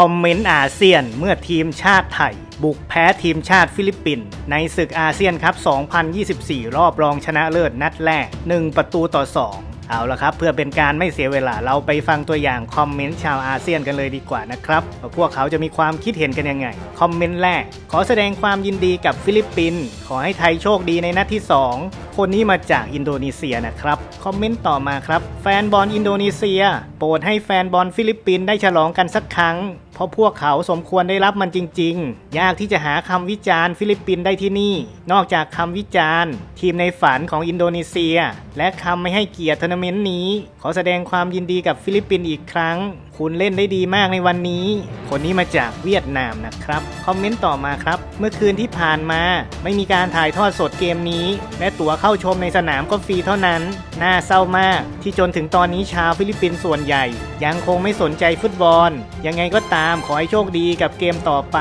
คอมเมนต์อาเซียนเมื่อทีมชาติไทย บุกแพ้ทีมชาติฟิลิปปินส์ในศึกอาเซียนครับ 2024 รอบรองชนะเลิศนัดแรก 1 ประตูต่อ 2 เอาละครับ เพื่อเป็นการไม่เสียเวลาเราไปฟังตัวอย่างคอมเมนต์ชาวอาเซียนกันเลยดีกว่านะครับว่าพวกเขาจะมีความคิดเห็นกันยังไง คอมเมนต์แรก ขอแสดงความยินดีกับฟิลิปปินส์ขอให้ไทยโชคดีในนัดที่ 2คนนี้มาจากอินโดนีเซียนะครับ คอมเมนต์ต่อมาครับ แฟนบอลอินโดนีเซีย โปรดให้แฟนบอลฟิลิปปินส์ได้ฉลองกันสักครั้ง เพราะพวกเขาสมควรได้รับมันจริง ๆ ยากที่จะหาคำวิจารณ์ฟิลิปปินส์ได้ที่นี่ นอกจากคำวิจารณ์ ทีมในฝันของอินโดนีเซีย และคำไม่ให้เกียรติทัวร์นาเมนต์นี้ ขอแสดงความยินดีกับฟิลิปปินส์อีกครั้ง คุณเล่นได้ดีมากในวันนี้ คนนี้มาจากเวียดนามนะครับ คอมเมนต์ต่อมาครับ เมื่อคืนที่ผ่านมา ไม่มีการถ่ายทอดสดเกมนี้ และตั๋วเข้าชมในสนามก็ฟรีเท่านั้น น่าเศร้ามาก ที่จนถึงตอนนี้ชาวฟิลิปปินส์ส่วนใหญ่ ยังคงไม่สนใจฟุตบอล ยังไงก็ตามขอให้โชคดีกับเกมต่อไป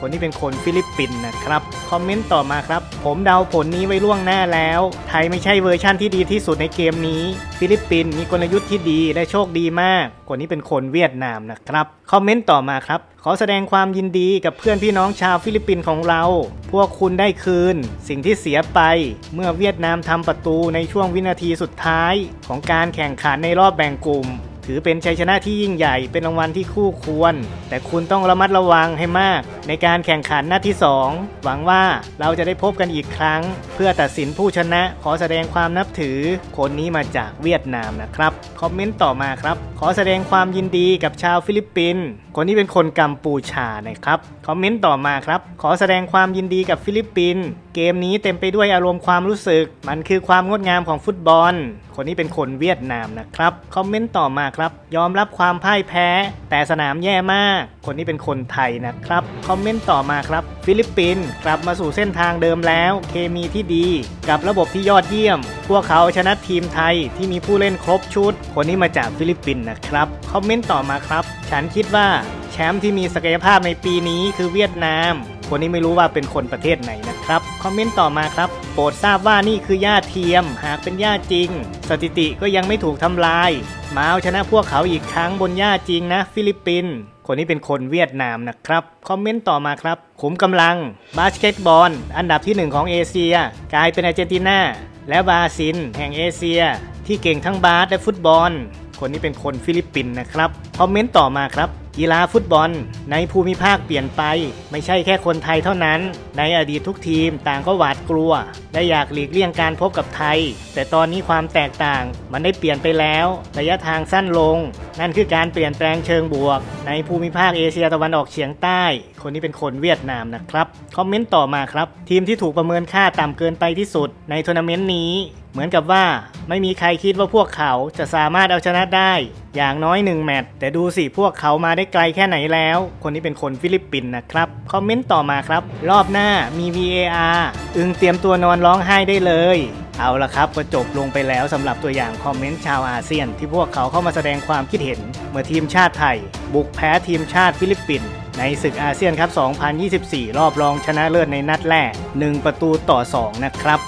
คนที่เป็นคนฟิลิปปินส์นะครับ คอมเมนต์ต่อมาครับ ผมเดาผลนี้ไว้ล่วงหน้าแล้ว ไทยไม่ใช่เวอร์ชั่นที่ดีที่สุดในเกมนี้ ฟิลิปปินส์มีกลยุทธ์ที่ดีและโชคดีมาก คนนี้เป็นคนเวียดนามนะครับ คอมเมนต์ต่อมาครับ ขอแสดงความยินดีกับเพื่อนพี่น้องชาวฟิลิปปินส์ของเรา พวกคุณได้คืน สิ่งที่เสียไป เมื่อเวียดนามทำประตูในช่วงวินาทีสุดท้าย ของการแข่งขันในรอบแบ่งกลุ่ม ถือเป็นชัยชนะที่ยิ่งใหญ่เป็นรางวัลที่คู่ควร แต่คุณต้องระมัดระวังให้มาก ในการแข่งขันหนัดที่ 2 หวังว่าเราจะได้พบกันอีกครั้ง เพื่อตัดสินผู้ชนะขอแสดงความนับถือ คนนี้มาจากเวียดนามนะครับ คอมเมนต์ต่อมาครับ ขอแสดงความยินดีกับชาวฟิลิปปินส์คนนี้เป็นคนกัมพูชานะครับคอมเมนต์ต่อมาครับ ขอแสดงความยินดีกับฟิลิปปินส์เกมนี้เต็มไปด้วยอารมณ์ความรู้สึก มันคือความงดงามของฟุตบอล คนนี้เป็นคนเวียดนามนะครับคอมเมนต์ต่อมาครับ ยอมรับความพ่ายแพ้ แต่สนามแย่มาก คนนี้เป็นคนไทยนะครับ คอมเมนต์ต่อมาครับ ฟิลิปปินส์กลับมาสู่เส้นทางเดิมแล้ว เคมีที่ดี กับระบบที่ยอดเยี่ยม พวกเขาชนะทีมไทยที่มีผู้เล่นครบชุด คนนี้มาจากฟิลิปปินส์นะครับ คอมเมนต์ต่อมาครับ ฉันคิดว่า แชมป์ที่มีศักยภาพในปีนี้คือเวียดนาม คนนี้ไม่รู้ว่าเป็นคนประเทศไหนนะครับ คอมเมนต์ต่อมาครับ โปรดทราบว่านี่คือหญ้าเทียม หากเป็นหญ้าจริง สถิติก็ยังไม่ถูกทำลาย มาเอาชนะพวกเขาอีกครั้งบนหญ้าจริงนะ ฟิลิปปินส์คนนี้เป็นคนเวียดนามนะครับ คอมเมนต์ต่อมาครับขุมกำลัง บาสเกตบอล อันดับที่หนึ่งของเอเชีย กลายเป็นอาร์เจนตินาและบราซิลแห่งเอเชีย ที่เก่งทั้งบาสและฟุตบอล คนนี้เป็นคนฟิลิปปินส์นะครับ คอมเมนต์ต่อมาครับ กีฬาฟุตบอล ในภูมิภาคเปลี่ยนไป ไม่ใช่แค่คนไทยเท่านั้น ในอดีตทุกทีมต่างก็หวาดกลัว และอยากหลีกเลี่ยงการพบกับไทย แต่ตอนนี้ความแตกต่าง มันได้เปลี่ยนไปแล้ว ระยะทางสั้นลง นั่นคือการเปลี่ยนแปลงเชิงบวก ในภูมิภาคเอเชียตะวันออกเฉียงใต้ คนนี้เป็นคนเวียดนามนะครับคอมเมนต์ต่อมาครับ ทีมที่ถูกประเมินค่าต่ำเกินไปที่สุด ในทัวร์นาเมนต์นี้ เหมือนกับว่าไม่มีใครคิดว่าพวกเขาจะสามารถเอาชนะได้ อย่างน้อยหนึ่งแมตช์แต่ดูสิพวกเขามาได้ไกลแค่ไหนแล้ว คนนี้เป็นคนฟิลิปปินส์นะครับ คอมเมนต์ต่อมาครับ รอบหน้ามี VAR อึงเตรียมตัวนอนร้องไห้ได้เลย เอาละครับก็จบลงไปแล้วสำหรับตัวอย่างคอมเมนต์ชาวอาเซียน ที่พวกเขาเข้ามาแสดงความคิดเห็น เมื่อทีมชาติไทย บุกแพ้ทีมชาติฟิลิปปินส์ในศึกอาเซียนครับ 2024 รอบรองชนะเลิศในนัดแรก 1 ประตูต่อ 2 นะครับ